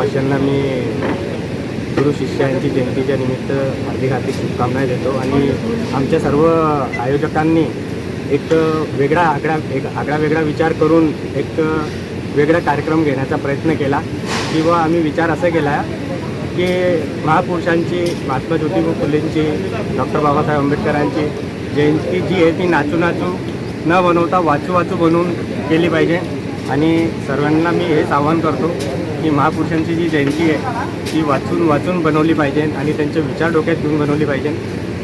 प्रथमतः मी गुरु शिष्यांची जयंतीच्या निमित्त हार्दिक हार्दिक शुभकामना देतो. आणि आमच्या सर्व आयोजकांनी एक वेगळा आगळा एक आगळा वेगळा विचार करून एक वेगळा कार्यक्रम घेण्याचा प्रयत्न केला. किंवा आम्ही विचार असा केला की महापुरुषांची महात्मा ज्योतिबा फुलेंची डॉक्टर बाबासाहेब आंबेडकरांची जयंती जी आहे ती नाचू नाचू न बनवता वाचू वाचू बनवून केली पाहिजे. आणि सर्वांना मी हेच आवाहन करतो की महापुरुषांची जी जयंती आहे ती वाचून वाचून बनवली पाहिजे आणि त्यांचे विचार डोक्यात घेऊन बनवली पाहिजे.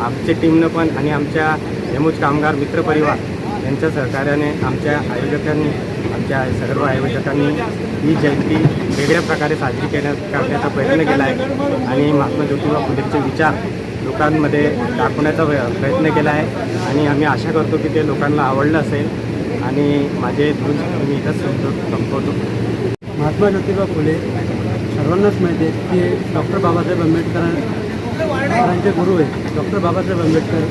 आमच्या टीमनं पण आणि आमच्या यमुज कामगार मित्रपरिवार यांच्या सहकार्याने आमच्या आयोजकांनी आमच्या सर्व आयोजकांनी ही जयंती वेगळ्या प्रकारे साजरी करण्या करण्याचा प्रयत्न केला आहे. आणि महात्मा ज्योतिबा फुलेंचे विचार लोकांमध्ये दाखवण्याचा प्रयत्न केला आहे. आणि आम्ही आशा करतो की ते लोकांना आवडलं असेल. आणि माझे दोन मी इथंच संपवतो. महात्मा ज्योतिबा फुले सर्वांनाच माहिती आहे की डॉक्टर बाबासाहेब आंबेडकरांचे गुरु आहेत. डॉक्टर बाबासाहेब आंबेडकर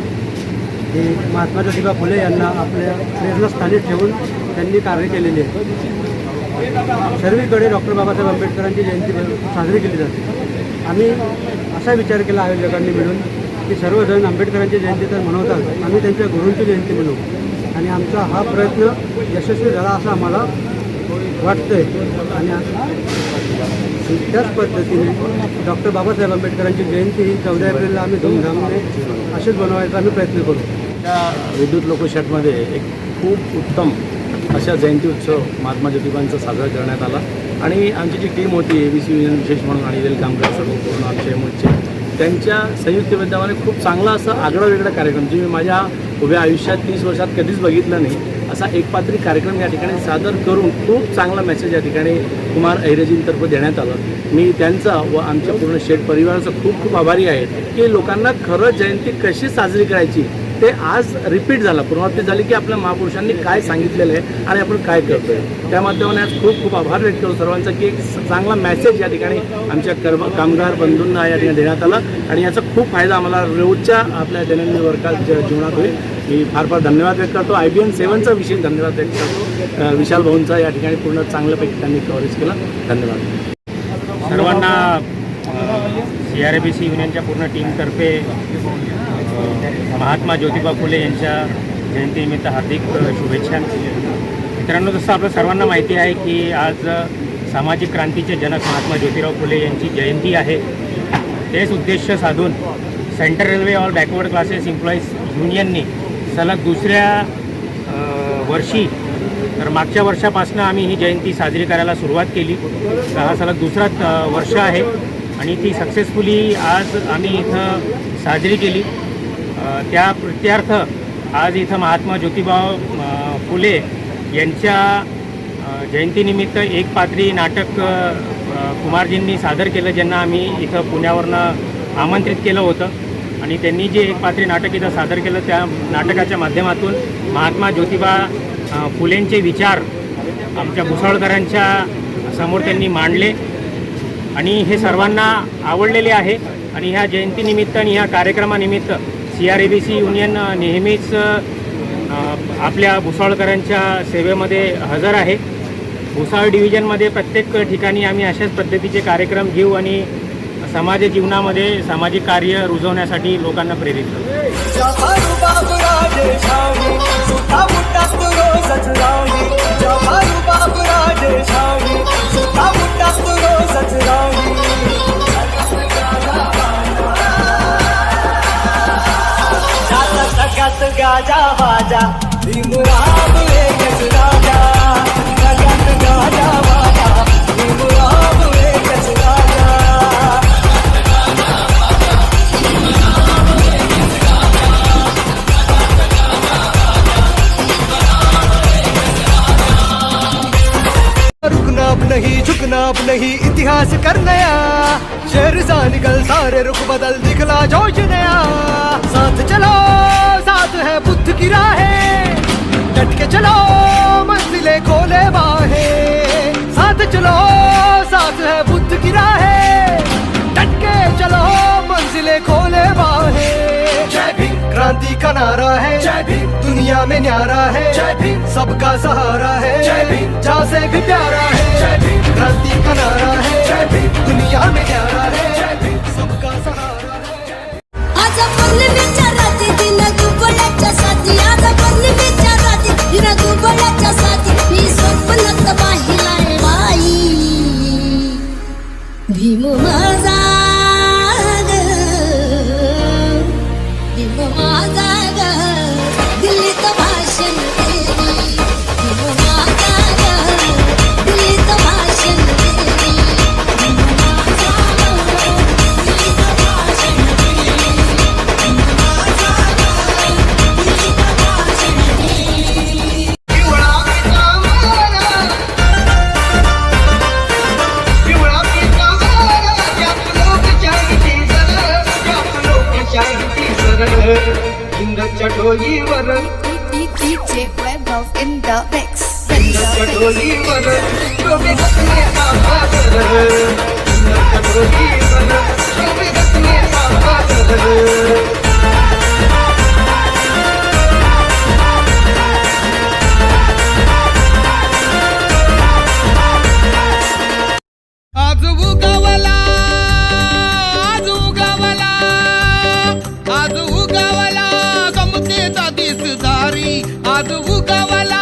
हे महात्मा ज्योतिबा फुले यांना आपल्या प्रेरणास्थानी ठेवून त्यांनी कार्य केलेले आहे सर्वीकडे डॉक्टर बाबासाहेब आंबेडकरांची जयंती साजरी केली जाते. आम्ही असा विचार केला आयोजकांनी मिळून की सर्वजण आंबेडकरांची जयंती तर मनवतात. आम्ही त्यांच्या गुरूंची जयंती मनवू आणि आमचा हा प्रयत्न यशस्वी झाला असं आम्हाला वाटतंय. आणि त्याच पद्धतीने डॉक्टर बाबासाहेब आंबेडकरांची जयंती ही चौदा एप्रिलला आम्ही धूमधामने असेच बनवायचा आम्ही प्रयत्न करू. त्या विद्युत लोकशाहीमध्ये एक खूप उत्तम अशा जयंती उत्सव महात्मा ज्योतिबांचा साजरा करण्यात आला. आणि आमची जी टीम होती ए बी सी विजन विशेष म्हणून आणि रेल कामगार सर्व पूर्ण आमचे मुलचे त्यांच्या संयुक्त विद्यमाने खूप चांगला असा आगळा वेगळा कार्यक्रम जे मी माझ्या उभ्या आयुष्यात तीस वर्षात कधीच बघितलं नाही. असा एक पात्री कार्यक्रम या ठिकाणी सादर करून खूप चांगला मेसेज या ठिकाणी कुमार ऐरजींतर्फे देण्यात आला. मी त्यांचा व आमच्या पूर्ण शेठ परिवाराचा खूप खूप आभारी आहे. की लोकांना खरं जयंती कशी साजरी करायची ते आज रिपीट झालं. पुनरावृत्ती झाली की आपल्या महापुरुषांनी काय सांगितलेलं आहे आणि आपण काय करतोय? त्या माध्यमाने आज खूप खूप आभार व्यक्त करतो सर्वांचा की एक चांगला मेसेज या ठिकाणी आमच्या कर्म कामगार बंधूंना या ठिकाणी देण्यात आला. आणि याचा खूप फायदा आम्हाला रोजच्या आपल्या दैनंदिन वर्गात ज- जीवनात होईल. मी फार फार धन्यवाद व्यक्त करतो. आय बी एन सेवनचा विशेष धन्यवाद व्यक्त करतो. विशाल भाऊंचा या ठिकाणी पूर्ण चांगल्यापैकी त्यांनी कव्हरेज केला. धन्यवाद. सर्वांना C R A B C युनियनच्या पूर्ण टीमतर्फे महात्मा ज्योतिबा फुले यांच्या जयंतीनिमित्त हार्दिक शुभेच्छा. मित्रांनो जसं आपलं सर्वांना माहिती आहे की आज सामाजिक क्रांतीचे जनक महात्मा ज्योतिराव फुले यांची जयंती आहे. तेच उद्देश साधून central railway all backward classes employees युनियननी सलग दुसऱ्या वर्षी तर मागच्या वर्षापासून आम्ही ही जयंती साजरी करायला सुरुवात केली. तर हा सलग दुसरा वर्ष आहे आणि ती सक्सेसफुली आज आम्ही इथं साजरी केली. त्या प्रत्यार्थ आज इथं महात्मा ज्योतिबा फुले यांच्या जयंतीनिमित्त एक पात्री नाटक कुमारजींनी सादर केलं ज्यांना आम्ही इथं पुण्यावरनं आमंत्रित केलं होतं. आणि त्यांनी जे एक पात्री नाटक इथं सादर केलं त्या नाटकाच्या माध्यमातून महात्मा ज्योतिबा फुलेंचे विचार आमच्या भुसळकरांच्या समोर त्यांनी मांडले. आणि हे सर्वांना आवडलेले आहे. आणि ह्या जयंतीनिमित्त आणि ह्या कार्यक्रमानिमित्त C R A B C union नेहमीच आपल्या भुसावळकरांच्या सेवेमध्ये हजर आहे. भुसावळ डिव्हिजनमध्ये प्रत्येक ठिकाणी आम्ही अशाच पद्धतीचे कार्यक्रम घेऊ आणि समाज जीवनामध्ये सामाजिक कार्य रुजवण्यासाठी लोकांना प्रेरित करू. ही इतिहास कर नया शहर सा निकल सारे रुख बदल दिखला जोश नया। साथ चला। क्रांति का नारा है। जय भीम। दुनिया में न्यारा है। जय भीम। सबका सहारा है। जय भीम। जहाँ से भी प्यारा है। जय भीम। क्रांति का नारा है। जय भीम। दुनिया में न्यारा है। जय भीम। सबका सहारा है। सरळ. हिंदच्या डोईवर DJ Webber in the mix. हिंदच्या डोईवर डोके घातले आभार. हिंदच्या डोईवर डोके घातले आभार. आज उगवला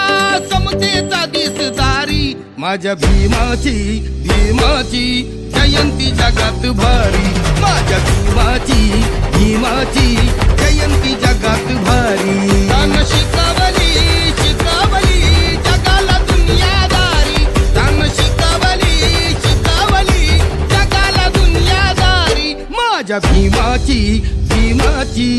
समतेचा दिसदारी माझ्या भीमाची भीमाची जयंती जगात भारी. माझ्या भीमाची भीमाची जयंती जगात भारी. तान शिकवली शिकवली जगाला दुनियादारी. तान शिकवली शिकवली जगाला दुनियादारी. माझ्या भीमाची भीमाची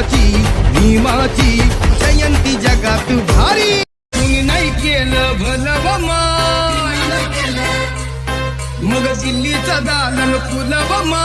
भीमाची भीमाची जयंती जगात भारी. तुम्ही नाही केलं भलव मग दिल्लीचा दालन फुलव मा